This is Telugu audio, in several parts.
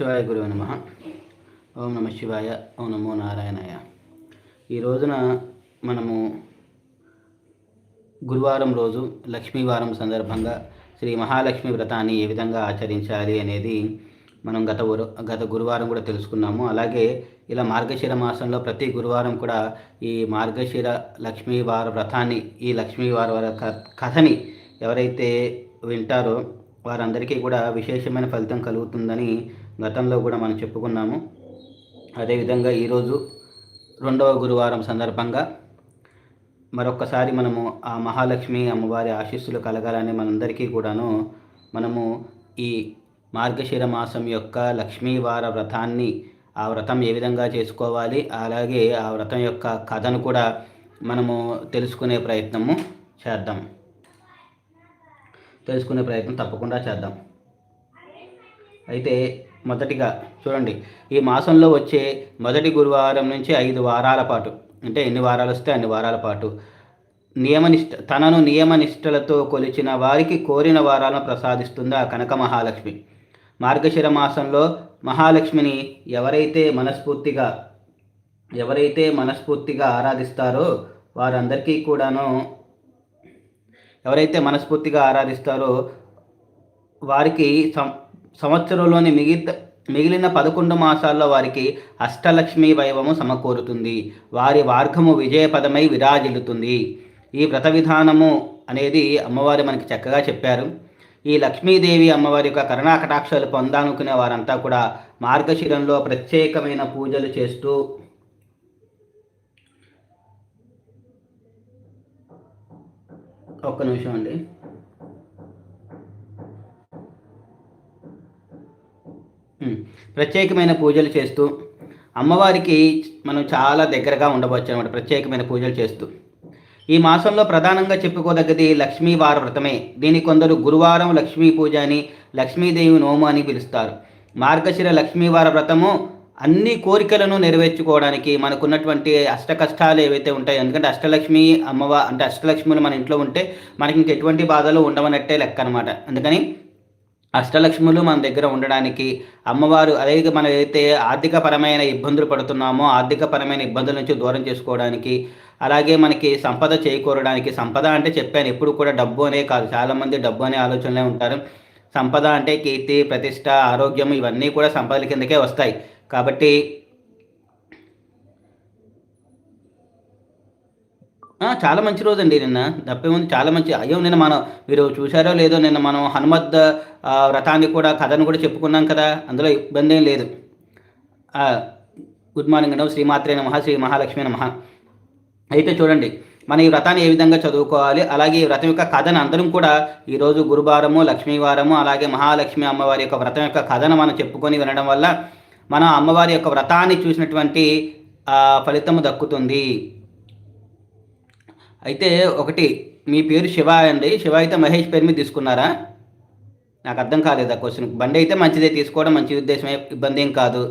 శివాయ గురువు నమ. ఓం నమ శివాయ ఓం నమో నారాయణాయ. ఈ రోజున మనము గురువారం రోజు లక్ష్మీవారం సందర్భంగా శ్రీ మహాలక్ష్మి వ్రతాన్ని ఏ విధంగా ఆచరించాలి అనేది మనం గత గురు గత గురువారం కూడా తెలుసుకున్నాము. అలాగే ఇలా మార్గశిర మాసంలో ప్రతి గురువారం కూడా ఈ మార్గశిర లక్ష్మీవార వ్రతాన్ని ఈ లక్ష్మీవార వార కథని ఎవరైతే వింటారో వారందరికీ కూడా విశేషమైన ఫలితం కలుగుతుందని గతంలో కూడా మనం చెప్పుకున్నాము. అదేవిధంగా ఈరోజు రెండవ గురువారం సందర్భంగా మరొక్కసారి మనము ఆ మహాలక్ష్మి అమ్మవారి ఆశీస్సులు కలగాలని మనందరికీ కూడాను మనము ఈ మార్గశిర మాసం యొక్క లక్ష్మీవార వ్రతాన్ని ఆ వ్రతం ఏ విధంగా చేసుకోవాలి అలాగే ఆ వ్రతం యొక్క కథను కూడా మనము తెలుసుకునే ప్రయత్నము చేద్దాం. తెలుసుకునే ప్రయత్నం తప్పకుండా చేద్దాం. అయితే మొదటిగా చూడండి. ఈ మాసంలో వచ్చే మొదటి గురువారం నుంచి ఐదు వారాల పాటు అంటే ఎన్ని వారాలు వస్తే అన్ని వారాల పాటు నియమనిష్ట తనను నియమనిష్టలతో కొలిచిన వారికి కోరిన వారాలను ప్రసాదిస్తుంది ఆ కనక మహాలక్ష్మి? మార్గశిర మాసంలో మహాలక్ష్మిని ఎవరైతే మనస్ఫూర్తిగా ఎవరైతే మనస్ఫూర్తిగా ఆరాధిస్తారో వారందరికీ కూడాను ఎవరైతే మనస్ఫూర్తిగా ఆరాధిస్తారో వారికి సం సంవత్సరంలోని మిగతా మిగిలిన పదకొండు మాసాల్లో వారికి అష్టలక్ష్మి వైభవము సమకూరుతుంది. వారి వార్గము విజయపదమై విరాజిల్లుతుంది. ఈ వ్రత విధానము అనేది అమ్మవారు మనకి చక్కగా చెప్పారు. ఈ లక్ష్మీదేవి అమ్మవారి యొక్క కరుణాకటాక్షాలు పొందాలనుకునే వారంతా కూడా మార్గశిరంలో ప్రత్యేకమైన పూజలు చేస్తూ ఒక్క నిమిషం అండి. ప్రత్యేకమైన పూజలు చేస్తూ అమ్మవారికి మనం చాలా దగ్గరగా ఉండవచ్చు అనమాట ప్రత్యేకమైన పూజలు చేస్తూ. ఈ మాసంలో ప్రధానంగా చెప్పుకోదగ్గది లక్ష్మీవార వ్రతమే. దీని కొందరు గురువారం లక్ష్మీ పూజ అని లక్ష్మీదేవి నోము అని పిలుస్తారు. మార్గశిర లక్ష్మీవార వ్రతము అన్ని కోరికలను నెరవేర్చుకోవడానికి మనకున్నటువంటి అష్ట కష్టాలు ఏవైతే ఉంటాయో ఎందుకంటే అష్టలక్ష్మి అమ్మవారు అంటే అష్టలక్ష్ములు మన ఇంట్లో ఉంటే మనకి ఇంక ఎటువంటి బాధలు ఉండవనట్టే లెక్క అనమాట అందుకని అష్టలక్ష్ములు మన దగ్గర ఉండడానికి అమ్మవారు అదే మనం ఏదైతే ఆర్థికపరమైన ఇబ్బందులు పడుతున్నామో ఆర్థికపరమైన ఇబ్బందుల నుంచి దూరం చేసుకోవడానికి అలాగే మనకి సంపద చేకూరడానికి సంపద అంటే చెప్పాను ఎప్పుడు కూడా డబ్బు అనే కాదు చాలామంది డబ్బు అనే ఆలోచనలే ఉంటారు. సంపద అంటే కీర్తి ప్రతిష్ట ఆరోగ్యం ఇవన్నీ కూడా సంపదల కిందకే వస్తాయి. కాబట్టి ఆ, చాలా మంచి రోజు అండి నిన్న తప్పేముంది చాలా మంచి అయ్యో నిన్న మనం మీరు చూసారో లేదో నిన్న మనం హనుమద్ వ్రతాన్ని కూడా కథను కూడా చెప్పుకున్నాం కదా. అందులో ఇబ్బంది ఏం లేదు. గుడ్ మార్నింగ్ అండి. శ్రీమాత్రే నమ శ్రీ మహాలక్ష్మి నమ. అయితే చూడండి మన ఈ వ్రతాన్ని ఏ విధంగా చదువుకోవాలి? అలాగే ఈ వ్రతం యొక్క కథను అందరం కూడా ఈరోజు గురువారము లక్ష్మీవారము అలాగే మహాలక్ష్మి అమ్మవారి యొక్క వ్రతం యొక్క కథను మనం చెప్పుకొని వినడం వల్ల మన అమ్మవారి యొక్క వ్రతాన్ని చూసినటువంటి ఫలితము దక్కుతుంది. అయితే ఒకటి మీ పేరు శివ అండి. శివ అయితే మహేష్ పేరు మీద తీసుకున్నారా? నాకు అర్థం కాలేదు ఆ క్వశ్చన్ బండి అయితే మంచిదే తీసుకోవడం మంచి ఉద్దేశమే ఇబ్బంది ఏం కాదు.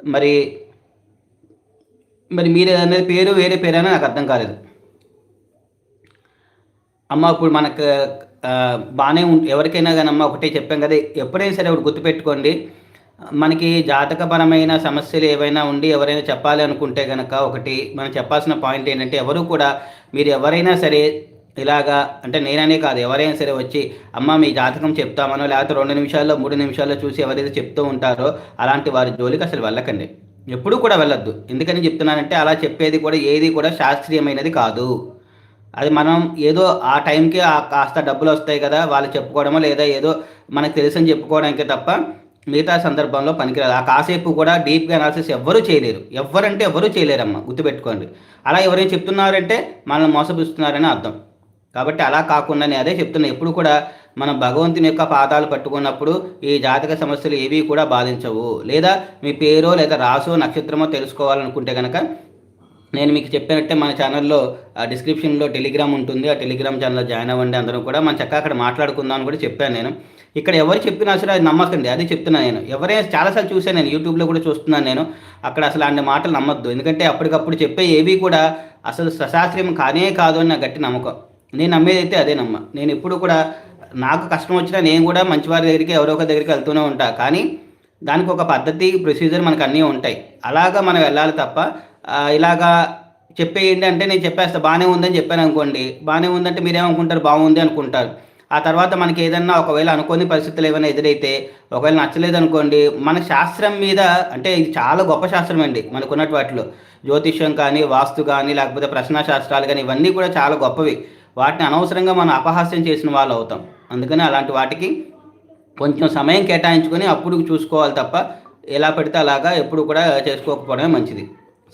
మరి మరి మీరు అనేది పేరు వేరే పేరైనా నాకు అర్థం కాలేదు. అమ్మ ఇప్పుడు మనకు బాగానే ఉం ఎవరికైనా కానీ అమ్మ ఒకటే చెప్పాం కదా ఎప్పుడైనా సరే ఒకటి గుర్తుపెట్టుకోండి. మనకి జాతకపరమైన సమస్యలు ఏవైనా ఉండి ఎవరైనా చెప్పాలి అనుకుంటే కనుక ఒకటి మనం చెప్పాల్సిన పాయింట్ ఏంటంటే ఎవరు కూడా మీరు ఎవరైనా సరే ఇలాగా అంటే నేననే కాదు ఎవరైనా సరే వచ్చి అమ్మ మీ జాతకం చెప్తామనో లేకపోతే రెండు నిమిషాల్లో మూడు నిమిషాల్లో చూసి ఎవరైతే చెప్తూ ఉంటారో అలాంటి వారి జోలికి అసలు వెళ్ళకండి. ఎప్పుడూ కూడా వెళ్ళొద్దు. ఎందుకని చెప్తున్నానంటే అలా చెప్పేది కూడా ఏది కూడా శాస్త్రీయమైనది కాదు. అది మనం ఏదో ఆ టైంకి కాస్త డబ్బులు వస్తాయి కదా వాళ్ళు చెప్పుకోవడమో లేదా ఏదో మనకు తెలుసని చెప్పుకోవడానికి తప్ప మిగతా సందర్భంలో పనికిరాదు. ఆ కాసేపు కూడా డీప్గా అనాలిసిస్ ఎవ్వరూ చేయలేరు. ఎవరంటే ఎవరూ చేయలేరమ్మా. గుర్తుపెట్టుకోండి. అలా ఎవరైనా చెప్తున్నారంటే మనల్ని మోసపిస్తున్నారని అర్థం. కాబట్టి అలా కాకుండా నేను అదే చెప్తున్నా. ఎప్పుడు కూడా మనం భగవంతుని యొక్క పాదాలు పట్టుకున్నప్పుడు ఈ జాతక సమస్యలు ఏవి కూడా బాధించవు. లేదా మీ పేరో లేదా రాసో నక్షత్రమో తెలుసుకోవాలనుకుంటే కనుక నేను మీకు చెప్పినట్టే మన ఛానల్లో ఆ డిస్క్రిప్షన్లో టెలిగ్రామ్ ఉంటుంది. ఆ టెలిగ్రామ్ ఛానల్లో జాయిన్ అవ్వండి. అందరూ కూడా మనం చక్కగా అక్కడ మాట్లాడుకుందాం అని కూడా చెప్పాను నేను. ఇక్కడ ఎవరు చెప్పినా సరే అది నమ్మకండి అది చెప్తున్నాను నేను. ఎవరైనా చాలాసార్లు చూసాను నేను యూట్యూబ్లో కూడా చూస్తున్నాను నేను. అక్కడ అసలు అన్ని మాటలు నమ్మద్దు. ఎందుకంటే అప్పటికప్పుడు చెప్పే ఏవి కూడా అసలు సశాస్త్రీయం కానే కాదు అని నా గట్టి నమ్మకం. నేను నమ్మేది అయితే అదే నమ్మ. నేను ఎప్పుడు కూడా నాకు కష్టం వచ్చినా నేను కూడా మంచివారి దగ్గరికి ఎవరో ఒక దగ్గరికి వెళ్తూనే ఉంటా. కానీ దానికి ఒక పద్ధతి ప్రొసీజర్ మనకు అన్నీ ఉంటాయి. అలాగా మనం వెళ్ళాలి తప్ప ఇలాగా చెప్పేయండి అంటే నేను చెప్పేస్తా బాగానే ఉందని చెప్పాను అనుకోండి. బాగానే ఉందంటే మీరేమనుకుంటారు? బాగుంది అనుకుంటారు. ఆ తర్వాత మనకి ఏదన్నా ఒకవేళ అనుకోని పరిస్థితులు ఏమైనా ఎదురైతే ఒకవేళ నచ్చలేదు అనుకోండి మన శాస్త్రం మీద అంటే ఇది చాలా గొప్ప శాస్త్రం అండి మనకున్నటు వాటిలో. జ్యోతిష్యం కానీ వాస్తు కానీ లేకపోతే ప్రశ్న శాస్త్రాలు కానీ ఇవన్నీ కూడా చాలా గొప్పవి. వాటిని అనవసరంగా మనం అపహాస్యం చేసిన వాళ్ళు అవుతాం. అందుకని అలాంటి వాటికి కొంచెం సమయం కేటాయించుకొని అప్పుడు చూసుకోవాలి తప్ప ఎలా పెడితే అలాగా ఎప్పుడు కూడా చేసుకోకపోవడమే మంచిది.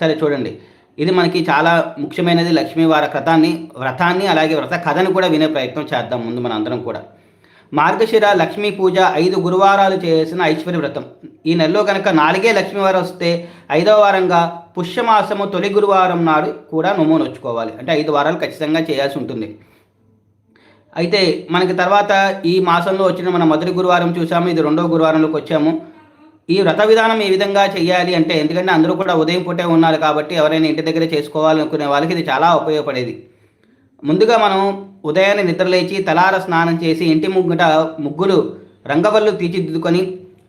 సరే చూడండి. ఇది మనకి చాలా ముఖ్యమైనది లక్ష్మీవార వ్రతాన్ని వ్రతాన్ని అలాగే వ్రత కథను కూడా వినే ప్రయత్నం చేద్దాం ముందు మన అందరం కూడా. మార్గశిర లక్ష్మీ పూజ ఐదు గురువారాలు చేసిన ఐశ్వర్య వ్రతం. ఈ నెలలో కనుక నాలుగే లక్ష్మీవారం వస్తే ఐదవ వారంగా పుష్యమాసము తొలి గురువారం నాడు కూడా నొమ్ము నొచ్చుకోవాలి. అంటే ఐదు వారాలు ఖచ్చితంగా చేయాల్సి ఉంటుంది. అయితే మనకి తర్వాత ఈ మాసంలో వచ్చిన మన మొదటి గురువారం చూసాము ఇది రెండవ గురువారంలోకి వచ్చాము. ఈ వ్రత విధానం ఏ విధంగా చేయాలి అంటే ఎందుకంటే అందరూ కూడా ఉదయం పూటే ఉన్నారు కాబట్టి ఎవరైనా ఇంటి దగ్గర చేసుకోవాలనుకునే వాళ్ళకి ఇది చాలా ఉపయోగపడేది. ముందుగా మనం ఉదయాన్నే నిద్రలేచి తలార స్నానం చేసి ఇంటి ముగ్గుట ముగ్గులు రంగవల్లు తీర్చిదిద్దుకొని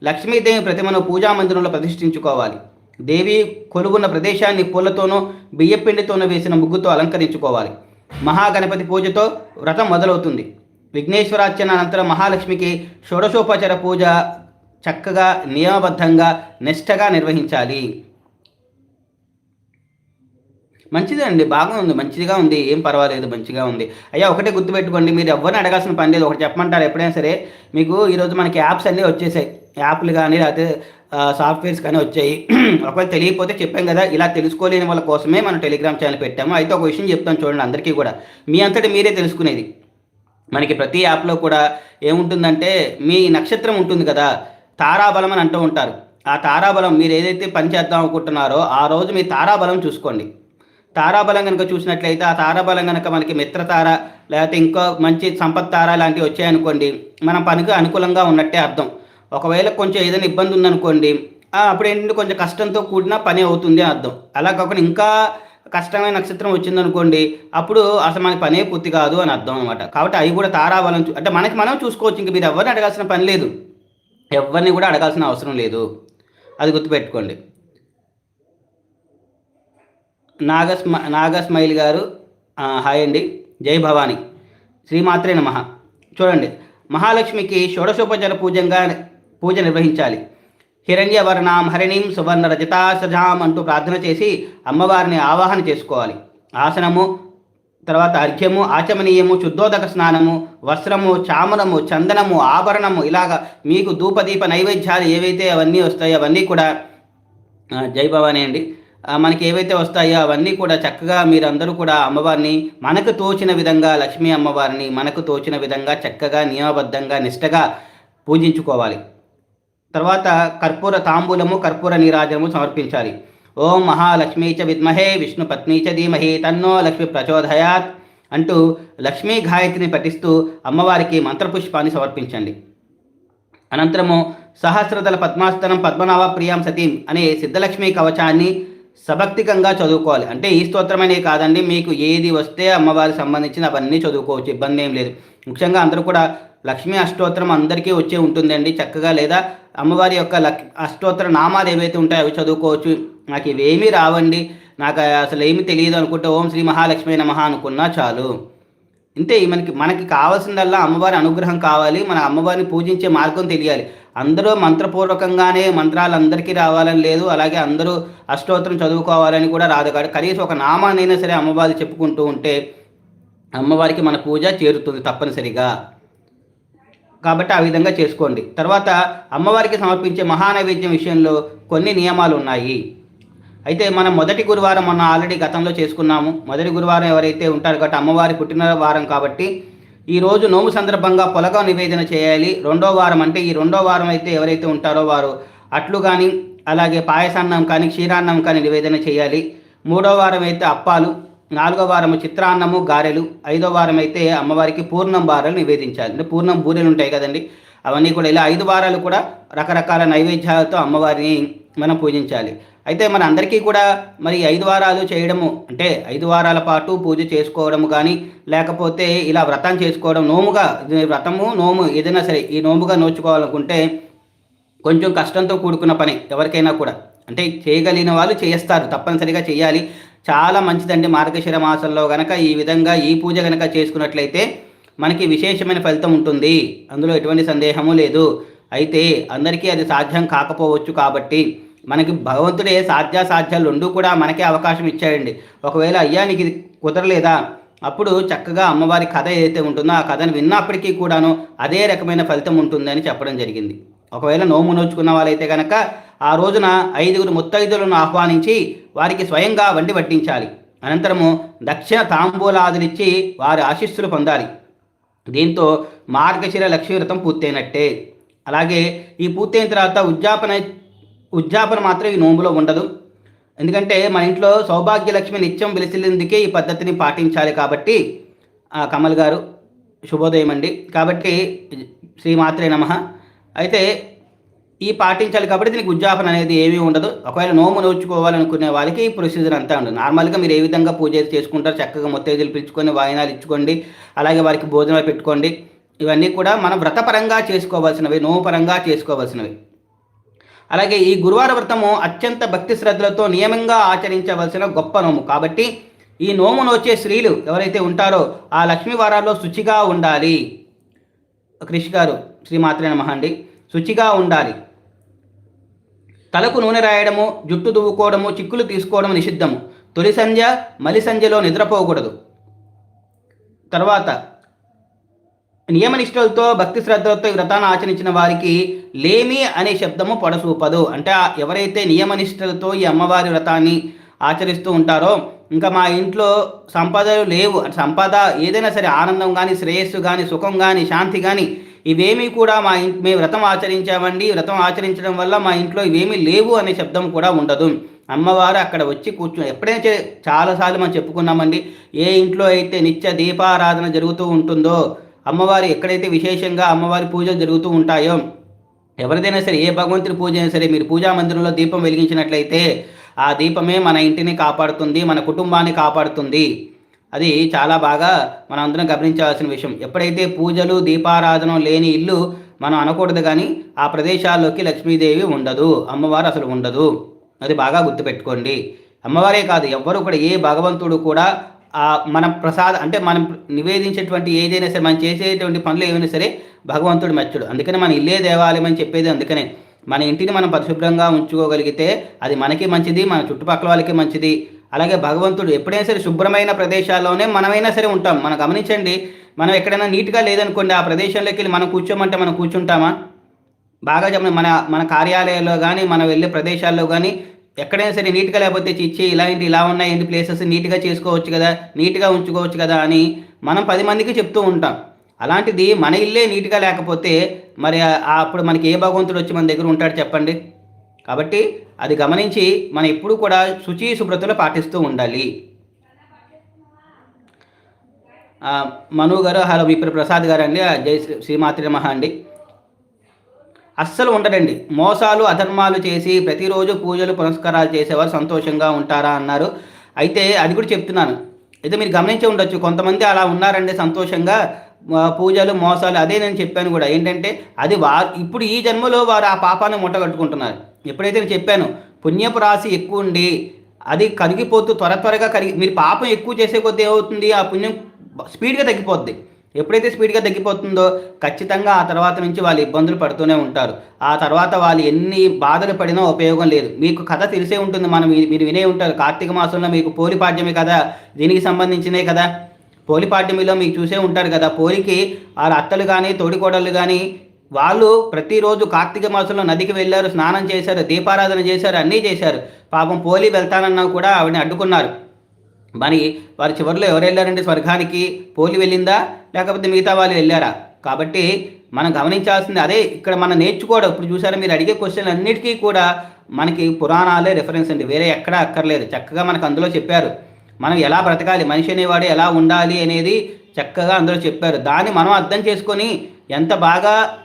లక్ష్మీదేవి ప్రతిమను పూజా మందిరంలో ప్రతిష్ఠించుకోవాలి. దేవి కొలువున్న ప్రదేశాన్ని పూలతోనూ బియ్యపిండితోనూ వేసిన ముగ్గుతో అలంకరించుకోవాలి. మహాగణపతి పూజతో వ్రతం మొదలవుతుంది. విఘ్నేశ్వరార్చన అనంతరం మహాలక్ష్మికి షోడశోపచార పూజ చక్కగా నియమబద్ధంగా నిష్టగా నిర్వహించాలి. మంచిదండి బాగా ఉంది. మంచిదిగా ఉంది. ఏం పర్వాలేదు. మంచిగా ఉంది. అయ్యా ఒకటే గుర్తుపెట్టుకోండి. మీరు ఎవరిని అడగాల్సిన పని లేదు. ఒకటి చెప్పమంటారు ఎప్పుడైనా సరే. మీకు ఈరోజు మనకి యాప్స్ అన్నీ వచ్చేసాయి. యాప్లు కానీ లేకపోతే సాఫ్ట్వేర్స్ కానీ వచ్చాయి. ఒకవేళ తెలియకపోతే చెప్పాం కదా ఇలా తెలుసుకోలేని వాళ్ళ కోసమే మనం టెలిగ్రామ్ ఛానల్ పెట్టాము. అయితే ఒక విషయం చెప్తాం చూడండి అందరికీ కూడా. మీ అంతటి మీరే తెలుసుకునేది. మనకి ప్రతి యాప్లో కూడా ఏముంటుందంటే మీ నక్షత్రం ఉంటుంది కదా. తారాబలం అని అంటూ ఉంటారు. ఆ తారాబలం మీరు ఏదైతే పని చేద్దాం అనుకుంటున్నారో ఆ రోజు మీ తారాబలం చూసుకోండి. తారాబలం కనుక చూసినట్లయితే ఆ తారాబలం కనుక మనకి మిత్రతార లేకపోతే ఇంకో మంచి సంపత్ తార లాంటివి వచ్చాయనుకోండి మన పనికి అనుకూలంగా ఉన్నట్టే అర్థం. ఒకవేళ కొంచెం ఏదైనా ఇబ్బంది ఉందనుకోండి అప్పుడు ఏంటంటే కొంచెం కష్టంతో కూడిన పని అవుతుంది అని అర్థం. అలా కాకుండా ఇంకా కష్టమైన నక్షత్రం వచ్చిందనుకోండి అప్పుడు అసలు మనకి పనే పూర్తి కాదు అని అర్థం అనమాట కాబట్టి అవి కూడా తారాబలం అంటే మనకి మనం చూసుకోవచ్చు ఇంక మీరు ఎవరిని అడగాల్సిన పని లేదు. ఎవరిని కూడా అడగాల్సిన అవసరం లేదు. అది గుర్తుపెట్టుకోండి. నాగస్మ నాగస్మైల్ గారు హాయ్ అండి. జై భవాని. శ్రీమాత్రే నమ. చూడండి మహాలక్ష్మికి షోడశోపచార పూజంగా పూజ నిర్వహించాలి. హిరణ్యవర్ణాం హరిణీం సువర్ణ రజతాసజాం అంటూ ప్రార్థన చేసి అమ్మవారిని ఆవాహన చేసుకోవాలి. ఆసనము తర్వాత అర్ఘ్యము ఆచమనీయము శుద్ధోదక స్నానము వస్త్రము చామరము చందనము ఆభరణము ఇలాగ మీకు ధూపదీప నైవేద్యాలు ఏవైతే అవన్నీ వస్తాయో అవన్నీ కూడా జై అండి. మనకి ఏవైతే వస్తాయో అవన్నీ కూడా చక్కగా మీరందరూ కూడా అమ్మవారిని మనకు తోచిన విధంగా లక్ష్మీ అమ్మవారిని మనకు తోచిన విధంగా చక్కగా నియమబద్ధంగా నిష్టగా పూజించుకోవాలి. తర్వాత కర్పూర తాంబూలము కర్పూర నీరాజనము సమర్పించాలి. ఓం మహాలక్ష్మీ చ విద్మహే విష్ణుపత్ని చ ధీమహి తన్నో లక్ష్మి ప్రచోదయాత్ అంటూ లక్ష్మీ గాయత్రిని పఠిస్తూ అమ్మవారికి మంత్రపుష్పాన్ని సమర్పించండి. అనంతరము సహస్రదల పద్మాస్తనం పద్మనాభ ప్రియాం సతీం అనే సిద్ధలక్ష్మి కవచాన్ని సభక్తికంగా చదువుకోవాలి. అంటే ఈ స్తోత్రమనే కాదండి మీకు ఏది వస్తే అమ్మవారికి సంబంధించిన అవన్నీ చదువుకోవచ్చు ఇబ్బంది ఏం లేదు. ముఖ్యంగా అందరూ కూడా లక్ష్మీ అష్టోత్తరం అందరికీ వచ్చే ఉంటుందండి చక్కగా లేదా అమ్మవారి యొక్క లక్ అష్టోత్తర నామాలు ఏవైతే ఉంటాయో అవి చదువుకోవచ్చు. నాకు ఇవేమీ రావండి. నాకు అసలు ఏమి తెలియదు అనుకుంటే ఓం శ్రీ మహాలక్ష్మి నమ అనుకున్నా చాలు. ఇంతే మనకి మనకి కావాల్సిందల్లా అమ్మవారి అనుగ్రహం కావాలి మన అమ్మవారిని పూజించే మార్గం తెలియాలి. అందరూ మంత్రపూర్వకంగానే మంత్రాలు అందరికీ రావాలని లేదు అలాగే అందరూ అష్టోత్తరం చదువుకోవాలని కూడా రాదు. కాదు కనీసం ఒక నామానైనా సరే అమ్మవారి చెప్పుకుంటూ ఉంటే అమ్మవారికి మన పూజ చేరుతుంది తప్పనిసరిగా. కాబట్టి ఆ విధంగా చేసుకోండి. తర్వాత అమ్మవారికి సమర్పించే మహానైవేద్యం విషయంలో కొన్ని నియమాలు ఉన్నాయి అయితే మనం మొదటి గురువారం మనం ఆల్రెడీ గతంలో చేసుకున్నాము. మొదటి గురువారం ఎవరైతే ఉంటారు కాబట్టి అమ్మవారి పుట్టిన వారం కాబట్టి ఈరోజు నోము సందర్భంగా పొలగా నివేదన చేయాలి. రెండో వారం అంటే ఈ రెండో వారం అయితే ఎవరైతే ఉంటారో వారు అట్లు కానీ అలాగే పాయసాన్నం కానీ క్షీరాన్నం కానీ నివేదన చేయాలి. మూడో వారం అయితే అప్పాలు నాలుగో వారము చిత్రాన్నము గారెలు ఐదో వారం అయితే అమ్మవారికి పూర్ణం బారెలు నివేదించాలి. అంటే పూర్ణం బూరెలు ఉంటాయి కదండి. అవన్నీ కూడా ఇలా ఐదు వారాలు కూడా రకరకాల నైవేద్యాలతో అమ్మవారిని మనం పూజించాలి. అయితే మన అందరికీ కూడా మరి ఐదు వారాలు చేయడము అంటే ఐదు వారాల పాటు పూజ చేసుకోవడము కానీ లేకపోతే ఇలా వ్రతం చేసుకోవడం నోముగా వ్రతము నోము ఏదైనా సరే ఈ నోముగా నోచుకోవాలనుకుంటే కొంచెం కష్టంతో కూడుకున్న పని ఎవరికైనా కూడా. అంటే చేయగలిగిన వాళ్ళు చేస్తారు తప్పనిసరిగా చేయాలి. చాలా మంచిదండి మార్గశిర మాసంలో గనక ఈ విధంగా ఈ పూజ గనక చేసుకున్నట్లయితే మనకి విశేషమైన ఫలితం ఉంటుంది. అందులో ఎటువంటి సందేహము లేదు. అయితే అందరికీ అది సాధ్యం కాకపోవచ్చు కాబట్టి మనకి భగవంతుడే సాధ్యాసాధ్యాలు రెండు కూడా మనకే అవకాశం ఇచ్చాడండి. ఒకవేళ అయ్యా నీకు ఇది కుదరలేదా? అప్పుడు చక్కగా అమ్మవారి కథ ఏదైతే ఉంటుందో ఆ కథను విన్నప్పటికీ కూడాను అదే రకమైన ఫలితం ఉంటుందని చెప్పడం జరిగింది. ఒకవేళ నోము నోచుకున్న వాళ్ళైతే కనుక ఆ రోజున ఐదుగురు ముత్తైదులను ఆహ్వానించి వారికి స్వయంగా వండి వడ్డించాలి. అనంతరము దక్షిణ తాంబూలాదులిచ్చి వారి ఆశీస్సులు పొందాలి. దీంతో మార్గశిర లక్ష్మీ వ్రతం పూర్తయినట్టే. అలాగే ఈ పూర్తయిన తర్వాత ఉద్యాపన ఉద్యాపన మాత్రం ఈ నోములో ఉండదు. ఎందుకంటే మన ఇంట్లో సౌభాగ్యలక్ష్మి నిత్యం వెలిసినందుకే ఈ పద్ధతిని పాటించాలి కాబట్టి కమల్ గారు శుభోదయం అండి. కాబట్టి శ్రీమాత్రే నమ. అయితే ఈ పాటించాలి కాబట్టి దీనికి ఉద్యాపన అనేది ఏమీ ఉండదు. ఒకవేళ నోము నోచుకోవాలనుకునే వాళ్ళకి ఈ ప్రొసీజర్ అంతా ఉండదు. నార్మల్గా మీరు ఏ విధంగా పూజ చేసుకుంటారు చక్కగా మొత్తేజీలు పిలుచుకొని వాయినాలు ఇచ్చుకోండి. అలాగే వారికి భోజనాలు పెట్టుకోండి. ఇవన్నీ కూడా మనం వ్రతపరంగా చేసుకోవాల్సినవి నోపరంగా చేసుకోవాల్సినవి. అలాగే ఈ గురువార వ్రతము అత్యంత భక్తి శ్రద్ధలతో నియమంగా ఆచరించవలసిన గొప్ప నోము. కాబట్టి ఈ నోము నోచే స్త్రీలు ఎవరైతే ఉంటారో ఆ లక్ష్మీ వారాల్లో శుచిగా ఉండాలి. కృషి గారు శ్రీమాత్రే నమ అండి. శుచిగా ఉండాలి. తలకు నూనె రాయడము జుట్టు దువ్వుకోవడము చిక్కులు తీసుకోవడం నిషిద్ధము. తొలి సంధ్య మలి సంధ్యలో నిద్రపోకూడదు. తర్వాత నియమనిష్టలతో భక్తి శ్రద్ధలతో ఈ వ్రతాన్ని ఆచరించిన వారికి లేమి అనే శబ్దము పొడసూపదు. అంటే ఎవరైతే నియమనిష్టలతో ఈ అమ్మవారి వ్రతాన్ని ఆచరిస్తూ ఉంటారో ఇంకా మా ఇంట్లో సంపదలు లేవు. సంపద ఏదైనా సరే ఆనందం కానీ శ్రేయస్సు కానీ సుఖం కానీ శాంతి కానీ ఇవేమీ కూడా మా ఇంట్ మేము వ్రతం ఆచరించామండి. వ్రతం ఆచరించడం వల్ల మా ఇంట్లో ఇవేమీ లేవు అనే శబ్దం కూడా ఉండదు. అమ్మవారు అక్కడ వచ్చి కూర్చుని ఎప్పుడైతే చాలాసార్లు మనం చెప్పుకున్నామండి ఏ ఇంట్లో అయితే నిత్య దీపారాధన జరుగుతూ ఉంటుందో అమ్మవారు ఎక్కడైతే విశేషంగా అమ్మవారి పూజలు జరుగుతూ ఉంటాయో ఎవరిదైనా సరే ఏ భగవంతుని పూజ అయినా సరే మీరు పూజా మందిరంలో దీపం వెలిగించినట్లయితే ఆ దీపమే మన ఇంటిని కాపాడుతుంది మన కుటుంబాన్ని కాపాడుతుంది. అది చాలా బాగా మనం అందరం గమనించాల్సిన విషయం. ఎప్పుడైతే పూజలు దీపారాధన లేని ఇల్లు మనం అనకూడదు కానీ ఆ ప్రదేశాల్లోకి లక్ష్మీదేవి ఉండదు అమ్మవారు అసలు ఉండదు. అది బాగా గుర్తుపెట్టుకోండి. అమ్మవారే కాదు ఎవ్వరు కూడా ఏ భగవంతుడు కూడా మన ప్రసాద అంటే మనం నివేదించేటువంటి ఏదైనా సరే మనం చేసేటువంటి పనులు ఏమైనా సరే భగవంతుడు మెచ్చడు. అందుకని మన ఇల్లే దేవాలయం అని చెప్పేది అందుకనే. మన ఇంటిని మనం పరిశుభ్రంగా ఉంచుకోగలిగితే అది మనకి మంచిది మన చుట్టుపక్కల వాళ్ళకి మంచిది. అలాగే భగవంతుడు ఎప్పుడైనా సరే శుభ్రమైన ప్రదేశాల్లోనే మనమైనా సరే ఉంటాం. మనం గమనించండి మనం ఎక్కడైనా నీట్గా లేదనుకోండి ఆ ప్రదేశంలోకి వెళ్ళి మనం కూర్చోమంటే మనం కూర్చుంటామా? బాగా చెప్పండి మన మన కార్యాలయాల్లో కానీ మనం వెళ్ళే ప్రదేశాల్లో కానీ ఎక్కడైనా సరే నీట్గా లేకపోతే చిచ్చి ఇలాంటి ఇలా ఉన్నాయి ఏంటి ప్లేసెస్ నీట్గా చేసుకోవచ్చు కదా నీట్గా ఉంచుకోవచ్చు కదా అని మనం పది మందికి చెప్తూ ఉంటాం. అలాంటిది మన ఇల్లే నీట్గా లేకపోతే మరి అప్పుడు మనకి ఏ భగవంతుడు వచ్చి మన దగ్గర ఉంటాడు చెప్పండి? కాబట్టి అది గమనించి మనం ఎప్పుడు కూడా శుచి శుభ్రతలు పాటిస్తూ ఉండాలి. మను గారు హలో మీ ప్రసాద్ గారు అండి జై శ్రీమాత్రి మహా అండి. అస్సలు ఉండడండి మోసాలు అధర్మాలు చేసి ప్రతిరోజు పూజలు పునస్కారాలు చేసేవారు సంతోషంగా ఉంటారా అన్నారు. అయితే అది కూడా చెప్తున్నాను. అయితే మీరు గమనించి ఉండొచ్చు కొంతమంది అలా ఉన్నారండి సంతోషంగా పూజలు మోసాలు అదే నేను చెప్పాను కూడా. ఏంటంటే అది వా ఇప్పుడు ఈ జన్మలో వారు ఆ పాపాన్ని ముట్టగట్టుకుంటున్నారు ఎప్పుడైతే నేను చెప్పాను పుణ్యపు రాశి ఎక్కువ ఉండి అది కరిగిపోతూ త్వర త్వరగా కరిగి మీరు పాపం ఎక్కువ చేసే కొద్దీ ఏమవుతుంది? ఆ పుణ్యం స్పీడ్గా తగ్గిపోద్ది. ఎప్పుడైతే స్పీడ్గా తగ్గిపోతుందో ఖచ్చితంగా ఆ తర్వాత నుంచి వాళ్ళు ఇబ్బందులు పడుతూనే ఉంటారు. ఆ తర్వాత వాళ్ళు ఎన్ని బాధలు పడినా ఉపయోగం లేదు. మీకు కథ తెలిసే ఉంటుంది. మనం మీరు వినే ఉంటారు. కార్తీక మాసంలో మీకు పోలిపాడ్యమే కదా. దీనికి సంబంధించినే కదా. పోలిపాడ్యమిలో మీకు చూసే ఉంటారు కదా. పోలికి వాళ్ళ అత్తలు కానీ తోడికోడళ్ళు కానీ వాళ్ళు ప్రతిరోజు కార్తీక మాసంలో నదికి వెళ్ళారు స్నానం చేశారు దీపారాధన చేశారు అన్నీ చేశారు. పాపం పోలి వెళ్తానన్నా కూడా ఆవిడని అడ్డుకున్నారు. మరి వారి చివరిలో ఎవరు స్వర్గానికి పోలి వెళ్ళిందా? లేకపోతే మిగతా వాళ్ళు వెళ్ళారా? కాబట్టి మనం గమనించాల్సింది అదే ఇక్కడ మనం నేర్చుకోవడం. ఇప్పుడు చూసారా మీరు అడిగే క్వశ్చన్ అన్నిటికీ కూడా మనకి పురాణాలే రెఫరెన్స్ అండి. వేరే ఎక్కడా అక్కర్లేదు. చక్కగా మనకు అందులో చెప్పారు. మనం ఎలా బ్రతకాలి? మనిషి అనేవాడు ఎలా ఉండాలి అనేది చక్కగా అందులో చెప్పారు. దాన్ని మనం అర్థం చేసుకొని ఎంత బాగా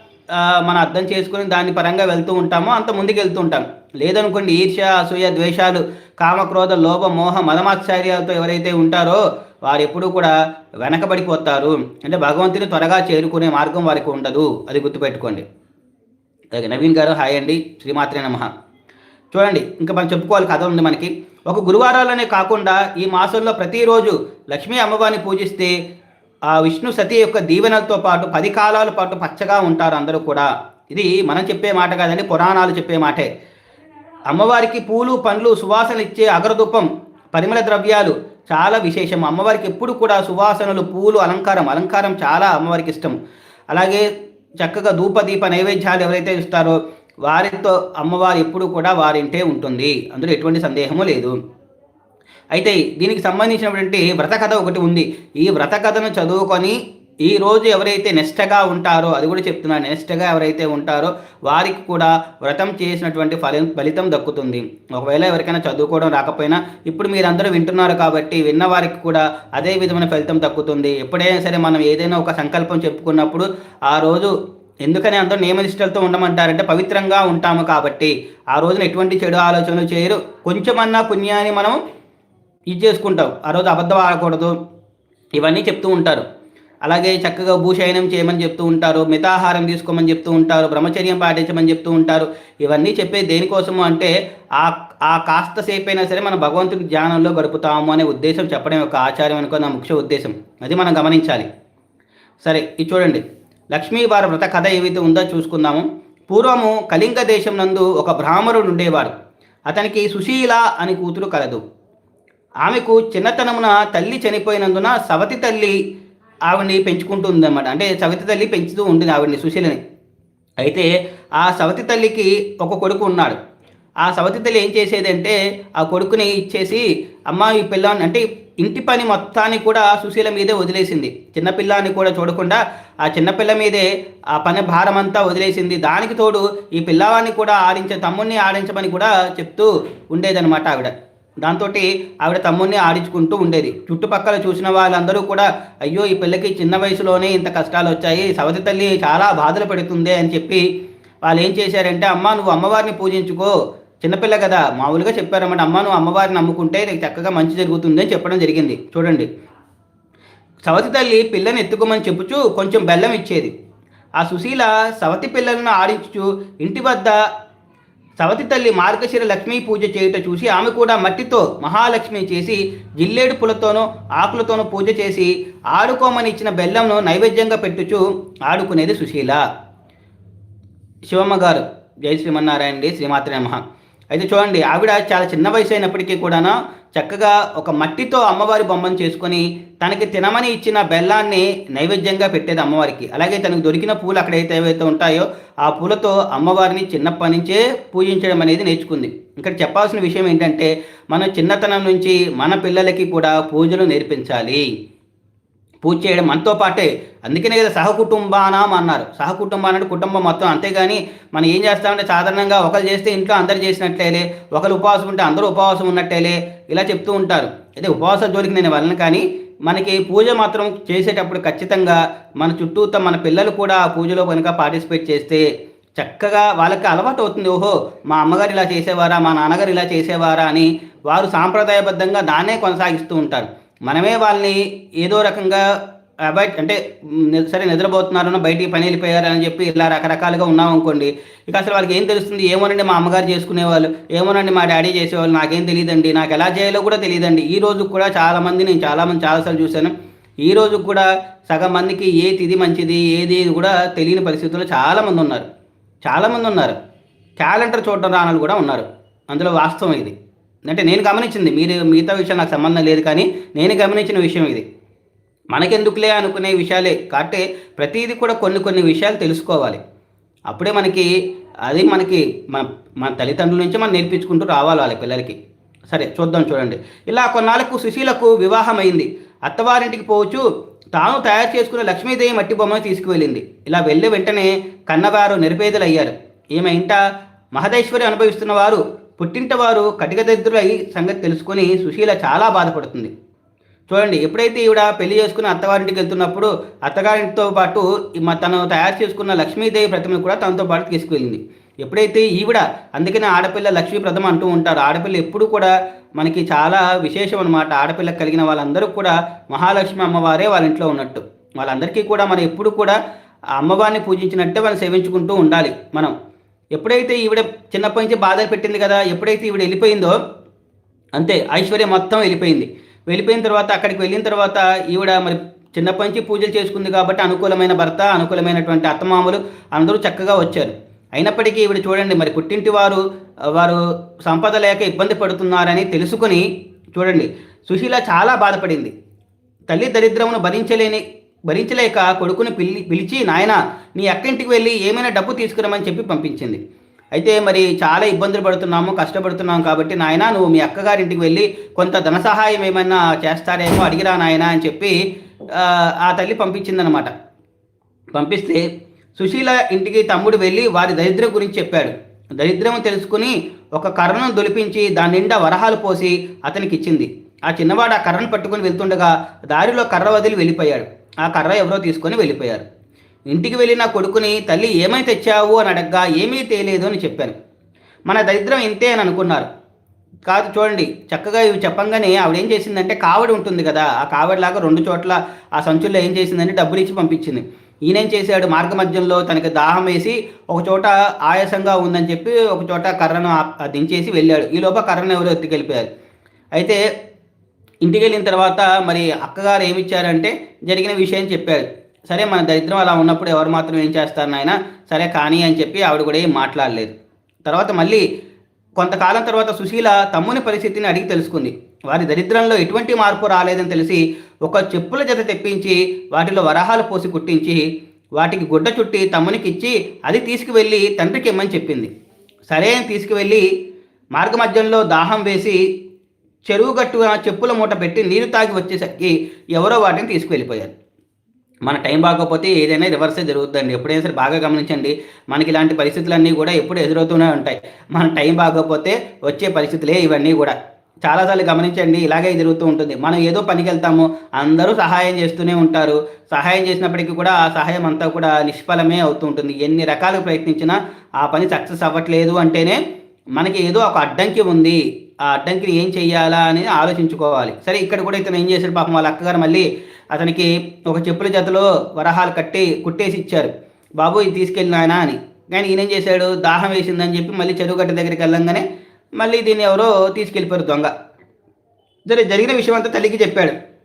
మనం అర్థం చేసుకొని దాని పరంగా వెళ్తూ ఉంటామో అంత ముందుకు వెళ్తూ ఉంటాం. లేదనుకోండి ఈర్ష్య అసూయ ద్వేషాలు కామక్రోధ లోభ మోహ మదమాశ్చర్యాలతో ఎవరైతే ఉంటారో వారు ఎప్పుడూ కూడా వెనకబడిపోతారు అంటే భగవంతుని త్వరగా చేరుకునే మార్గం వారికి ఉండదు. అది గుర్తుపెట్టుకోండి. నవీన్ గారు హాయ్ అండి. శ్రీమాత్రే నమ. చూడండి ఇంకా మనం చెప్పుకోవాలి కథ ఉంది మనకి. ఒక గురువారాలనే కాకుండా ఈ మాసంలో ప్రతిరోజు లక్ష్మీ అమ్మవారిని పూజిస్తే ఆ విష్ణు సతీ యొక్క దీవెనలతో పాటు పది కాలాల పాటు పచ్చగా ఉంటారు అందరూ కూడా. ఇది మనం చెప్పే మాట కాదండి పురాణాలు చెప్పే మాటే. అమ్మవారికి పూలు పండ్లు సువాసన ఇచ్చే అగరధూపం పరిమళ ద్రవ్యాలు చాలా విశేషం. అమ్మవారికి ఎప్పుడు కూడా సువాసనలు పూలు అలంకారం అలంకారం చాలా అమ్మవారికి ఇష్టం. అలాగే చక్కగా ధూపదీప నైవేద్యాలు ఎవరైతే ఇస్తారో వారితో అమ్మవారు ఎప్పుడు కూడా వారింటే ఉంటుంది. అందులో ఎటువంటి సందేహము లేదు. అయితే దీనికి సంబంధించినటువంటి వ్రత కథ ఒకటి ఉంది. ఈ వ్రత కథను చదువుకొని ఈ రోజు ఎవరైతే నిష్టగా ఉంటారో అది కూడా చెప్తున్నాను నిష్టగా ఎవరైతే ఉంటారో వారికి కూడా వ్రతం చేసినటువంటి ఫలి ఫలితం దక్కుతుంది. ఒకవేళ ఎవరికైనా చదువుకోవడం రాకపోయినా ఇప్పుడు మీరందరూ వింటున్నారు కాబట్టి విన్న వారికి కూడా అదే విధమైన ఫలితం దక్కుతుంది. ఎప్పుడైనా సరే మనం ఏదైనా ఒక సంకల్పం చెప్పుకున్నప్పుడు ఆ రోజు ఎందుకని అందరూ నియమనిష్టలతో ఉండమంటారంటే పవిత్రంగా ఉంటాము కాబట్టి ఆ రోజున ఎటువంటి చెడు ఆలోచనలు చేయరు. కొంచెమన్నా పుణ్యాన్ని మనం ఇది చేసుకుంటాం. ఆ రోజు అబద్ధం ఆడకూడదు. ఇవన్నీ చెప్తూ ఉంటారు. అలాగే చక్కగా భూషయనం చేయమని చెప్తూ ఉంటారు మితాహారం తీసుకోమని చెప్తూ ఉంటారు బ్రహ్మచర్యం పాటించమని చెప్తూ ఉంటారు. ఇవన్నీ చెప్పే దేనికోసము అంటే ఆ ఆ కాస్త సేపు అయినా సరే మన భగవంతుడి ధ్యానంలో గడుపుతాము అనే ఉద్దేశం చెప్పడం యొక్క ఆచార్యం అనుకో నా ముఖ్య ఉద్దేశం. అది మనం గమనించాలి. సరే ఇది చూడండి. లక్ష్మీవారి వ్రత కథ ఏవైతే ఉందో చూసుకుందాము. పూర్వము కళింగ దేశం నందు ఒక బ్రాహ్మణుడు ఉండేవాడు. అతనికి సుశీల అని కూతురు కలదు. ఆమెకు చిన్నతనమున తల్లి చనిపోయినందున సవతి తల్లి ఆవిడ్ని పెంచుకుంటూ ఉందన్నమాట అంటే సవతి తల్లి పెంచుతూ ఉంటుంది ఆవిడ్ని సుశీలని. అయితే ఆ సవతి తల్లికి ఒక కొడుకు ఉన్నాడు. ఆ సవతి తల్లి ఏం చేసేదంటే ఆ కొడుకుని ఇచ్చేసి అమ్మ ఈ పిల్లని అంటే ఇంటి పని మొత్తాన్ని కూడా సుశీల మీదే వదిలేసింది. చిన్నపిల్లాన్ని కూడా చూడకుండా ఆ చిన్నపిల్ల మీదే ఆ పని భారం అంతా వదిలేసింది. దానికి తోడు ఈ పిల్లవాడిని కూడా ఆడించే తమ్ముడిని ఆడించమని కూడా చెప్తూ ఉండేదన్నమాట ఆవిడ. దాంతో ఆవిడ తమ్ముడిని ఆడించుకుంటూ ఉండేది. చుట్టుపక్కల చూసిన వాళ్ళందరూ కూడా అయ్యో ఈ పిల్లకి చిన్న వయసులోనే ఇంత కష్టాలు వచ్చాయి సవతి తల్లి చాలా బాధలు పెడుతుంది అని చెప్పి వాళ్ళు ఏం చేశారంటే అమ్మ నువ్వు అమ్మవారిని పూజించుకో. చిన్నపిల్ల కదా. మామూలుగా చెప్పారన్నమాట. అమ్మ నువ్వు అమ్మవారిని నమ్ముకుంటే నీకు చక్కగా మంచి జరుగుతుంది అని చెప్పడం జరిగింది. చూడండి. సవతి తల్లి పిల్లని ఎత్తుకోమని చెప్పుచు కొంచెం బెల్లం ఇచ్చేది. ఆ సుశీల సవతి పిల్లలను ఆడించు ఇంటి వద్ద సవతి తల్లి మార్గశిర లక్ష్మీ పూజ చేయుట చూసి ఆమె కూడా మట్టితో మహాలక్ష్మి చేసి జిల్లేడు పులతోనూ ఆకులతోనూ పూజ చేసి ఆడుకోమని ఇచ్చిన బెల్లంను నైవేద్యంగా పెట్టుచు ఆడుకునేది సుశీల. శివమ్మ గారు జై శ్రీమన్నారాయణ అండి శ్రీమాత్రి నమ. అయితే చూడండి ఆవిడ చాలా చిన్న వయసు అయినప్పటికీ కూడాను చక్కగా ఒక మట్టితో అమ్మవారి బొమ్మను చేసుకొని తనకి తినమని ఇచ్చిన బెల్లాన్ని నైవేద్యంగా పెట్టేది అమ్మవారికి. అలాగే తనకు దొరికిన పూలు అక్కడైతే ఏవైతే ఉంటాయో ఆ పూలతో అమ్మవారిని చిన్నప్పటి నుంచే పూజించడం అనేది నేర్చుకుంది. ఇక్కడ చెప్పాల్సిన విషయం ఏంటంటే మనం చిన్నతనం నుంచి మన పిల్లలకి కూడా పూజలు నేర్పించాలి. పూజ చేయడం మనతో పాటే. అందుకనే కదా సహకుటుంబానం అన్నారు. సహకుటుంబానం అంటే కుటుంబం మొత్తం. అంతేగాని మనం ఏం చేస్తామంటే సాధారణంగా ఒకరు చేస్తే ఇంట్లో అందరు చేసినట్లేలే ఒకరు ఉపవాసం ఉంటే అందరూ ఉపవాసం ఉన్నట్టేలే ఇలా చెప్తూ ఉంటారు. అయితే ఉపవాస జోలికి నేను వెళ్ళను కానీ మనకి పూజ మాత్రం చేసేటప్పుడు ఖచ్చితంగా మన చుట్టూతో మన పిల్లలు కూడా ఆ పూజలో కనుక పార్టిసిపేట్ చేస్తే చక్కగా వాళ్ళకి అలవాటు అవుతుంది. ఓహో మా అమ్మగారు ఇలా చేసేవారా మా నాన్నగారు ఇలా చేసేవారా అని వారు సాంప్రదాయబద్ధంగా దాన్నే కొనసాగిస్తూ ఉంటారు. మనమే వాళ్ళని ఏదో రకంగా అవాయిడ్ అంటే సరే నిద్రపోతున్నారనో బయటికి పని వెళ్ళిపోయారని చెప్పి ఇలా రకరకాలుగా ఉన్నాం అనుకోండి. ఇక అసలు వాళ్ళకి ఏం తెలుస్తుంది? ఏమోనండి మా అమ్మగారు చేసుకునేవాళ్ళు ఏమోనండి మా డాడీ చేసేవాళ్ళు నాకేం తెలియదండి నాకు ఎలా చేయాలో కూడా తెలియదండి ఈ రోజు కూడా చాలామంది నేను చాలామంది చాలాసార్లు చూశాను. ఈ రోజు కూడా సగం మందికి ఏ తిది మంచిది ఏది కూడా తెలియని పరిస్థితుల్లో చాలామంది ఉన్నారు. చాలామంది ఉన్నారు. క్యాలెండర్ చూడడం రానలు కూడా ఉన్నారు. అందులో వాస్తవం ఇది. అంటే నేను గమనించింది మీరు మిగతా విషయం నాకు సంబంధం లేదు కానీ నేను గమనించిన విషయం ఇది. మనకెందుకులే అనుకునే విషయాలే కాబట్టి ప్రతిదీ కూడా కొన్ని కొన్ని విషయాలు తెలుసుకోవాలి. అప్పుడే మనకి అది మనకి మన మన తల్లిదండ్రుల నుంచి మనం నేర్పించుకుంటూ రావాలి వాళ్ళ పిల్లలకి. సరే చూద్దాం చూడండి. ఇలా కొన్నాళ్ళకు సుశీలకు వివాహం అయింది అత్తవారింటికి పోవచ్చు. తాను తయారు చేసుకున్న లక్ష్మీదేవి మట్టి బొమ్మను తీసుకువెళ్ళింది. ఇలా వెళ్ళి వెంటనే కన్నవారు నిరుపేదలయ్యారు. ఈమె ఇంట మహదేశ్వరి అనుభవిస్తున్న వారు పుట్టింటవారు వారు సంగతి తెలుసుకొని సుశీల చాలా బాధపడుతుంది. చూడండి ఎప్పుడైతే ఈవిడ పెళ్ళి చేసుకుని అత్తవారింటికి వెళ్తున్నప్పుడు అత్తగారింటితో పాటు తను తయారు చేసుకున్న లక్ష్మీదేవి ప్రతిమను కూడా తనతో పాటు తీసుకువెళ్ళింది ఎప్పుడైతే ఈవిడ అందుకనే ఆడపిల్ల లక్ష్మీ ప్రథమ అంటూ ఉంటారు. ఆడపిల్ల ఎప్పుడు కూడా మనకి చాలా విశేషం అనమాట ఆడపిల్ల కలిగిన వాళ్ళందరూ కూడా మహాలక్ష్మి అమ్మవారే వాళ్ళ ఇంట్లో ఉన్నట్టు. వాళ్ళందరికీ కూడా మనం ఎప్పుడు కూడా అమ్మవారిని పూజించినట్టే మనం సేవించుకుంటూ ఉండాలి మనం. ఎప్పుడైతే ఈవిడ చిన్నప్పటి నుంచి బాధలు పెట్టింది కదా ఎప్పుడైతే ఈవిడ వెళ్ళిపోయిందో అంతే ఐశ్వర్య మొత్తం వెళ్ళిపోయింది. వెళ్ళిపోయిన తర్వాత అక్కడికి వెళ్ళిన తర్వాత ఈవిడ మరి చిన్నప్పటి నుంచి పూజలు చేసుకుంది కాబట్టి అనుకూలమైన భర్త అనుకూలమైనటువంటి అత్తమామలు అందరూ చక్కగా వచ్చారు. అయినప్పటికీ ఈవిడ చూడండి మరి పుట్టింటి వారు వారు సంపద లేక ఇబ్బంది పడుతున్నారని తెలుసుకుని చూడండి సుశీల చాలా బాధపడింది. తల్లి దరిద్రమును భరించలేని భరించలేక కొడుకుని పిలి పిలిచి నాయన నీ అక్క ఇంటికి వెళ్ళి ఏమైనా డబ్బు తీసుకురమని చెప్పి పంపించింది. అయితే మరి చాలా ఇబ్బందులు పడుతున్నాము కష్టపడుతున్నాము కాబట్టి నాయన నువ్వు మీ అక్కగారింటికి వెళ్ళి కొంత ధన సహాయం ఏమైనా చేస్తారేమో అడిగిరా నాయన అని చెప్పి ఆ తల్లి పంపించిందనమాట పంపిస్తే సుశీల ఇంటికి తమ్ముడు వెళ్ళి వారి దరిద్రం గురించి చెప్పాడు. దరిద్రం తెలుసుకుని ఒక కర్రను దొలిపించి దాని నిండా వరహాలు పోసి అతనికి ఇచ్చింది ఆ చిన్నవాడు ఆ కర్రను పట్టుకుని వెళ్తుండగా దారిలో కర్ర వదిలి వెళ్ళిపోయాడు. ఆ కర్ర ఎవరో తీసుకొని వెళ్ళిపోయారు. ఇంటికి వెళ్ళిన కొడుకుని తల్లి ఏమై తెచ్చావు? అని అడగ్గా ఏమీ తేలేదు అని చెప్పాను. మన దరిద్రం ఇంతే అని అనుకున్నారు. కాదు చూడండి చక్కగా ఇవి చెప్పంగానే ఆవిడ ఏం చేసిందంటే కావడి ఉంటుంది కదా ఆ కావడిలాగా రెండు చోట్ల ఆ సంచుల్లో ఏం చేసిందంటే డబ్బులు ఇచ్చి పంపించింది. ఈయనేం చేశాడు మార్గ మధ్యంలో తనకి దాహం వేసి ఒక చోట ఆయాసంగా ఉందని చెప్పి ఒక చోట కర్రను దించేసి వెళ్ళాడు. ఈ లోప కర్రను ఎవరో ఎత్తుకెళ్ళిపోయారు. అయితే ఇంటికి వెళ్ళిన తర్వాత మరి అక్కగారు ఏమిచ్చారంటే జరిగిన విషయం చెప్పారు. సరే మన దరిద్రం అలా ఉన్నప్పుడు ఎవరు మాత్రం ఏం చేస్తారు నాయన? సరే కానీ అని చెప్పి ఆవిడ కూడా ఏం మాట్లాడలేదు. తర్వాత మళ్ళీ కొంతకాలం తర్వాత సుశీల తమ్ముని పరిస్థితిని అడిగి తెలుసుకుంది. వారి దరిద్రంలో ఎటువంటి మార్పు రాలేదని తెలిసి ఒక చెప్పుల జత తెప్పించి వాటిలో వరహాలు పోసి కుట్టించి వాటికి గుడ్డ చుట్టి తమ్మునికి ఇచ్చి అది తీసుకువెళ్ళి తండ్రికి ఇమ్మని చెప్పింది. సరే అని తీసుకువెళ్ళి మార్గమధ్యంలో దాహం వేసి చెరువు గట్టుగా చెప్పుల మూట పెట్టి నీరు తాగి వచ్చేసరికి ఎవరో వాటిని తీసుకువెళ్ళిపోయారు. మన టైం బాగోకపోతే ఏదైనా రివర్సే జరుగుతుందండి. ఎప్పుడైనా సరే బాగా గమనించండి. మనకి ఇలాంటి పరిస్థితులన్నీ కూడా ఎప్పుడు ఎదురవుతూనే ఉంటాయి. మన టైం బాగోకపోతే వచ్చే పరిస్థితులే ఇవన్నీ కూడా. చాలాసార్లు గమనించండి ఇలాగే జరుగుతూ ఉంటుంది. మనం ఏదో పనికి వెళ్తాము అందరూ సహాయం చేస్తూనే ఉంటారు. సహాయం చేసినప్పటికీ కూడా ఆ సహాయం అంతా కూడా నిష్ఫలమే అవుతూ ఉంటుంది. ఎన్ని రకాలుగా ప్రయత్నించినా ఆ పని సక్సెస్ అవ్వట్లేదు అంటేనే మనకి ఏదో ఒక అడ్డంకి ఉంది. ఆ అడ్డంకిని ఏం చెయ్యాలా అని ఆలోచించుకోవాలి. సరే ఇక్కడ కూడా ఇతను ఏం చేశాడు? పాపం వాళ్ళ అక్కగారు మళ్ళీ అతనికి ఒక చెప్పుల జతలో వరహాలు కట్టి కుట్టేసి ఇచ్చారు. బాబు ఇది తీసుకెళ్ళిన ఆయన అని. కానీ ఈయనేం చేశాడు? దాహం వేసిందని చెప్పి మళ్ళీ చెరువు గట్ట దగ్గరికి వెళ్ళంగానే మళ్ళీ దీన్ని ఎవరో తీసుకెళ్ళిపోయారు దొంగ. సరే జరిగిన విషయం అంతా తల్లికి చెప్పాడు.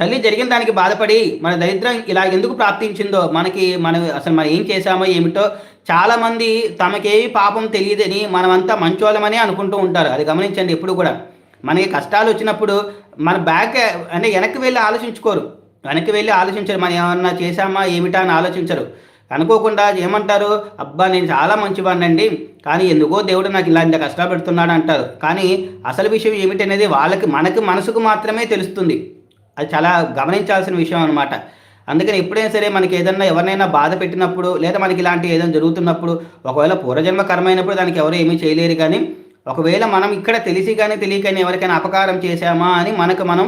తల్లి జరిగిన దానికి బాధపడి మన దరిద్రం ఇలా ఎందుకు ప్రాప్తించిందో మనకి మనం అసలు మనం ఏం చేశామో ఏమిటో చాలామంది తమకేమి పాపం తెలియదని మనమంతా మంచోళమని అనుకుంటూ ఉంటారు. అది గమనించండి ఎప్పుడు కూడా. మనకి కష్టాలు వచ్చినప్పుడు మన బ్యాక్ అంటే వెనక్కి వెళ్ళి ఆలోచించుకోరు. వెనక్కి వెళ్ళి ఆలోచించరు. మనం ఏమన్నా చేశామా ఏమిటా అని ఆలోచించరు. అనుకోకుండా ఏమంటారు అబ్బా నేను చాలా మంచివాడినండి కానీ ఎందుకో దేవుడు నాకు ఇలా ఇంత కష్టాలు పెడుతున్నాడు అంటారు. కానీ అసలు విషయం ఏమిటనేది వాళ్ళకి మనకి మనసుకు మాత్రమే తెలుస్తుంది. అది చాలా గమనించాల్సిన విషయం అనమాట అందుకని ఎప్పుడైనా సరే మనకి ఏదైనా ఎవరినైనా బాధ పెట్టినప్పుడు లేదా మనకి ఇలాంటి ఏదైనా జరుగుతున్నప్పుడు ఒకవేళ పూర్వజన్మ కర్మైనప్పుడు దానికి ఎవరు ఏమీ చేయలేరు కానీ ఒకవేళ మనం ఇక్కడ తెలిసి కానీ తెలియకని ఎవరికైనా అపకారం చేశామా అని మనకు మనం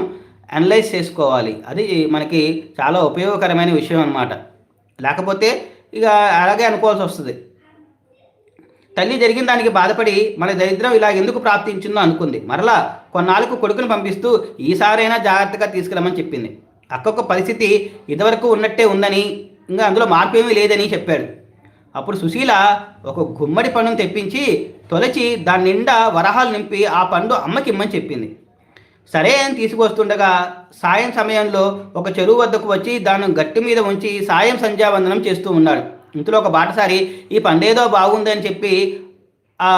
అనలైజ్ చేసుకోవాలి. అది మనకి చాలా ఉపయోగకరమైన విషయం అనమాట లేకపోతే ఇక అలాగే అనుకోవాల్సి వస్తుంది. తల్లి జరిగిన దానికి బాధపడి మన దరిద్రం ఇలా ఎందుకు ప్రాప్తించిందో అనుకుంది. మరలా కొన్నాళ్ళకు కొడుకుని పంపిస్తూ ఈసారైనా జాగ్రత్తగా తీసుకురమని చెప్పింది. అక్కొక్క పరిస్థితి ఇదివరకు ఉన్నట్టే ఉందని ఇంకా అందులో మార్పు ఏమీ లేదని చెప్పాడు. అప్పుడు సుశీల ఒక గుమ్మడి పండును తెప్పించి తొలచి దాని నిండా వరహాలు నింపి ఆ పండు అమ్మకి ఇమ్మని చెప్పింది. సరే అని తీసుకొస్తుండగా సాయం సమయంలో ఒక చెరువు వద్దకు వచ్చి దాన్ని గట్టి మీద ఉంచి సాయం సంధ్యావందనం చేస్తూ ఉన్నాడు. ఇంతలో ఒక బాటసారి ఈ పండేదో బాగుందని చెప్పి ఆ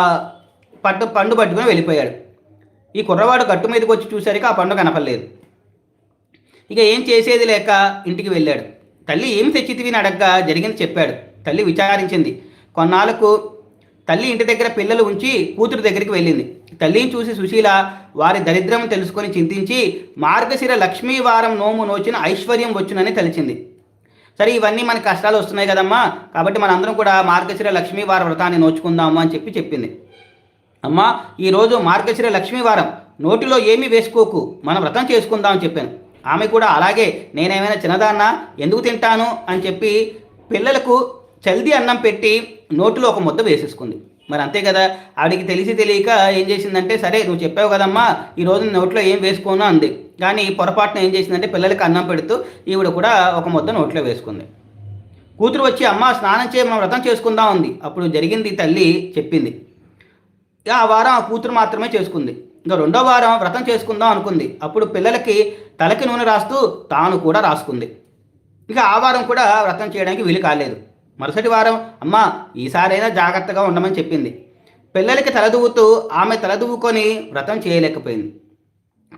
పట్టు పండు పట్టుకుని వెళ్ళిపోయాడు. ఈ కుర్రవాడు గట్టు మీదకి వచ్చి చూసరికి ఆ పండు కనపడలేదు. ఇక ఏం చేసేది లేక ఇంటికి వెళ్ళాడు. తల్లి ఏమి తెచ్చితివి అడగ్గా జరిగింది చెప్పాడు. తల్లి విచారించింది. కొన్నాళ్ళకు తల్లి ఇంటి దగ్గర పిల్లలు ఉంచి కూతురు దగ్గరికి వెళ్ళింది. తల్లిని చూసి సుశీల వారి దరిద్రం తెలుసుకొని చింతించి మార్గశిర లక్ష్మీవారం నోము నోచిన ఐశ్వర్యం వచ్చునని తలిచింది. సరే ఇవన్నీ మనకి కష్టాలు వస్తున్నాయి కదమ్మా. కాబట్టి మనందరం కూడా మార్గశిర లక్ష్మీవారం వ్రతాన్ని నోచుకుందాము అని చెప్పి చెప్పింది. అమ్మా ఈరోజు మార్గశిర లక్ష్మీవారం నోటిలో ఏమీ వేసుకోకు. మనం వ్రతం చేసుకుందాం అని చెప్పాను. ఆమె కూడా అలాగే నేనేమైనా చిన్నదాన్నా? ఎందుకు తింటాను? అని చెప్పి పిల్లలకు చల్ది అన్నం పెట్టి నోటిలో ఒక ముద్ద వేసేసుకుంది. మరి అంతే కదా ఆవిడికి తెలిసి తెలియక ఏం చేసిందంటే సరే నువ్వు చెప్పావు కదమ్మా ఈరోజు నోట్లో ఏం వేసుకోను అంది. కానీ పొరపాటున ఏం చేసిందంటే పిల్లలకి అన్నం పెడుతూ ఈవిడ కూడా ఒక ముద్ద నోట్లో వేసుకుంది. కూతురు వచ్చి అమ్మ స్నానం చేయ మనం వ్రతం చేసుకుందాం ఉంది అప్పుడు జరిగింది తల్లి చెప్పింది. ఇక ఆ వారం ఆ కూతురు మాత్రమే చేసుకుంది. ఇంకా రెండో వారం వ్రతం చేసుకుందాం అనుకుంది. అప్పుడు పిల్లలకి తలకి నూనె రాస్తూ తాను కూడా రాసుకుంది. ఇక ఆ వారం కూడా వ్రతం చేయడానికి వీలు కాలేదు. మరుసటి వారం అమ్మ ఈసారైనా జాగ్రత్తగా ఉండమని చెప్పింది. పిల్లలకి తలదువ్వుతూ ఆమె తలదువ్వుకొని వ్రతం చేయలేకపోయింది.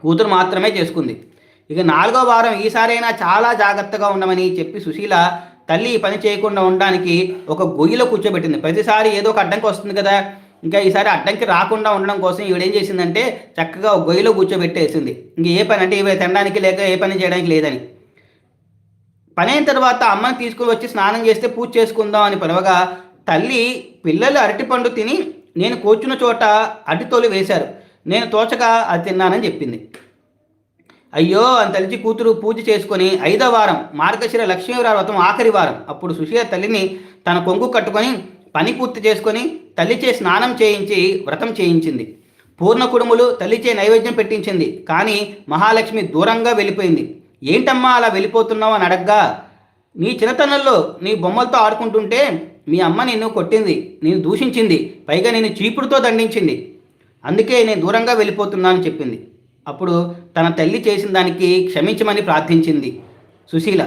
కూతురు మాత్రమే చేసుకుంది. ఇక నాలుగో వారం ఈసారైనా చాలా జాగ్రత్తగా ఉండమని చెప్పి సుశీల తల్లి పని చేయకుండా ఉండడానికి ఒక గొయ్యిలో కూర్చోబెట్టింది. ప్రతిసారి ఏదో ఒక అడ్డంకి వస్తుంది కదా. ఇంకా ఈసారి అడ్డంకి రాకుండా ఉండడం కోసం ఈవిడేం చేసిందంటే చక్కగా ఒక గొయ్యిలో కూర్చోబెట్టేసింది. ఇంక ఏ పని అంటే ఇవి తినడానికి లేక ఏ పని చేయడానికి లేదని. పని అయిన తర్వాత అమ్మని తీసుకుని వచ్చి స్నానం చేస్తే పూజ చేసుకుందాం అని పిలవగా తల్లి పిల్లలు అరటిపండు తిని నేను కూర్చున్న చోట అరటితోలు వేశారు. నేను తోచగా అది తిన్నానని చెప్పింది. అయ్యో అని తలిచి కూతురు పూజ చేసుకొని ఐదో వారం మార్గశిర లక్ష్మీవారి వ్రతం ఆఖరి వారం. అప్పుడు సుశీల తల్లిని తన కొంగు కట్టుకొని పని పూర్తి చేసుకొని తల్లిచే స్నానం చేయించి వ్రతం చేయించింది. పూర్ణ కుడుములు తల్లిచే నైవేద్యం పెట్టించింది. కానీ మహాలక్ష్మి దూరంగా వెళ్ళిపోయింది. ఏంటమ్మా అలా వెళ్ళిపోతున్నావు అని అడగ్గా నీ చిన్నతనంలో నీ బొమ్మలతో ఆడుకుంటుంటే మీ అమ్మ నిన్ను కొట్టింది నేను దూషించింది పైగా నేను చీపుడుతో దండించింది. అందుకే నేను దూరంగా వెళ్ళిపోతున్నానని చెప్పింది. అప్పుడు తన తల్లి చేసిన దానికి క్షమించమని ప్రార్థించింది. సుశీల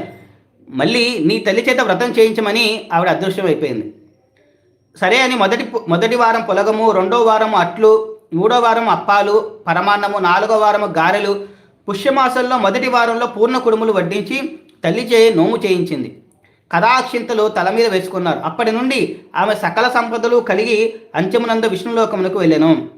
మళ్ళీ నీ తల్లి చేత వ్రతం చేయించమని ఆవిడ అదృష్టం అయిపోయింది సరే అని మొదటి మొదటి వారం పొలగము రెండో వారం అట్లు మూడో వారం అప్పాలు పరమాన్నము నాలుగో వారము గారెలు పుష్యమాసంలో మొదటి వారంలో పూర్ణ కుడుములు వడ్డించి తల్లి చేయ నోము చేయించింది. కథాక్షింతలు తల మీద వేసుకున్నారు. అప్పటి నుండి ఆమె సకల సంపదలు కలిగి అంచమునంద విష్ణులోకమునకు వెళ్ళాను.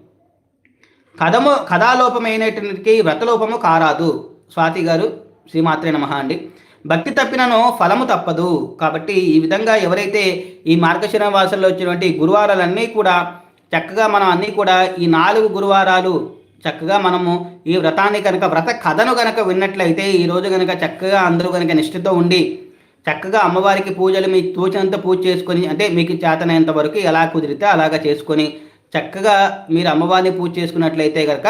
కథము కథాలోపమైనటువంటి వ్రతలోపము కారాదు. స్వాతి గారు శ్రీమాత్రే నమ అండి. భక్తి తప్పినను ఫలము తప్పదు. కాబట్టి ఈ విధంగా ఎవరైతే ఈ మార్గశిర వాసంలో వచ్చినటువంటి గురువారాలన్నీ కూడా చక్కగా మనం అన్నీ కూడా ఈ నాలుగు గురువారాలు చక్కగా మనము ఈ వ్రతాన్ని కనుక వ్రత కథను కనుక విన్నట్లయితే ఈరోజు కనుక చక్కగా అందరూ కనుక నిష్ఠతో ఉండి చక్కగా అమ్మవారికి పూజలు మీకు తోచినంత పూజ చేసుకొని అంటే మీకు చేతనైనంత వరకు ఎలా కుదిరితే అలాగా చేసుకొని చక్కగా మీరు అమ్మవారిని పూజ చేసుకున్నట్లయితే కనుక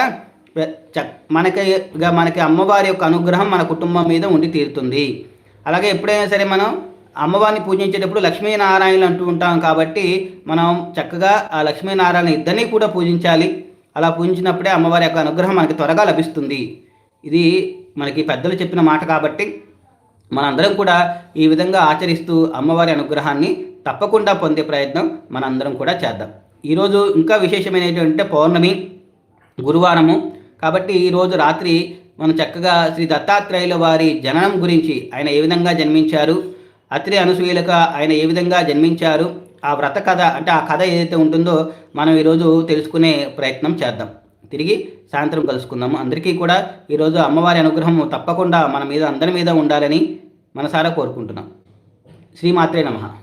మనకి మనకి అమ్మవారి యొక్క అనుగ్రహం మన కుటుంబం మీద ఉండి తీరుతుంది. అలాగే ఎప్పుడైనా సరే మనం అమ్మవారిని పూజించేటప్పుడు లక్ష్మీనారాయణలు అంటూ ఉంటాం కాబట్టి మనం చక్కగా ఆ లక్ష్మీనారాయణ ఇద్దరిని కూడా పూజించాలి. అలా పూజించినప్పుడే అమ్మవారి యొక్క అనుగ్రహం మనకి త్వరగా లభిస్తుంది. ఇది మనకి పెద్దలు చెప్పిన మాట కాబట్టి మనందరం కూడా ఈ విధంగా ఆచరిస్తూ అమ్మవారి అనుగ్రహాన్ని తప్పకుండా పొందే ప్రయత్నం మనందరం కూడా చేద్దాం. ఈరోజు ఇంకా విశేషమైనటువంటి పౌర్ణమి గురువారము. కాబట్టి ఈరోజు రాత్రి మనం చక్కగా శ్రీ దత్తాత్రేయుల వారి జననం గురించి ఆయన ఏ విధంగా జన్మించారు అత్రి అనసూయలకు ఆయన ఏ విధంగా జన్మించారు ఆ వ్రత కథ అంటే ఆ కథ ఏదైతే ఉంటుందో మనం ఈరోజు తెలుసుకునే ప్రయత్నం చేద్దాం. తిరిగి సాయంత్రం కలుసుకుందాము. అందరికీ కూడా ఈరోజు అమ్మవారి అనుగ్రహం తప్పకుండా మన మీద అందరి మీద ఉండాలని మనసారా కోరుకుంటున్నాం. శ్రీమాత్రే నమ.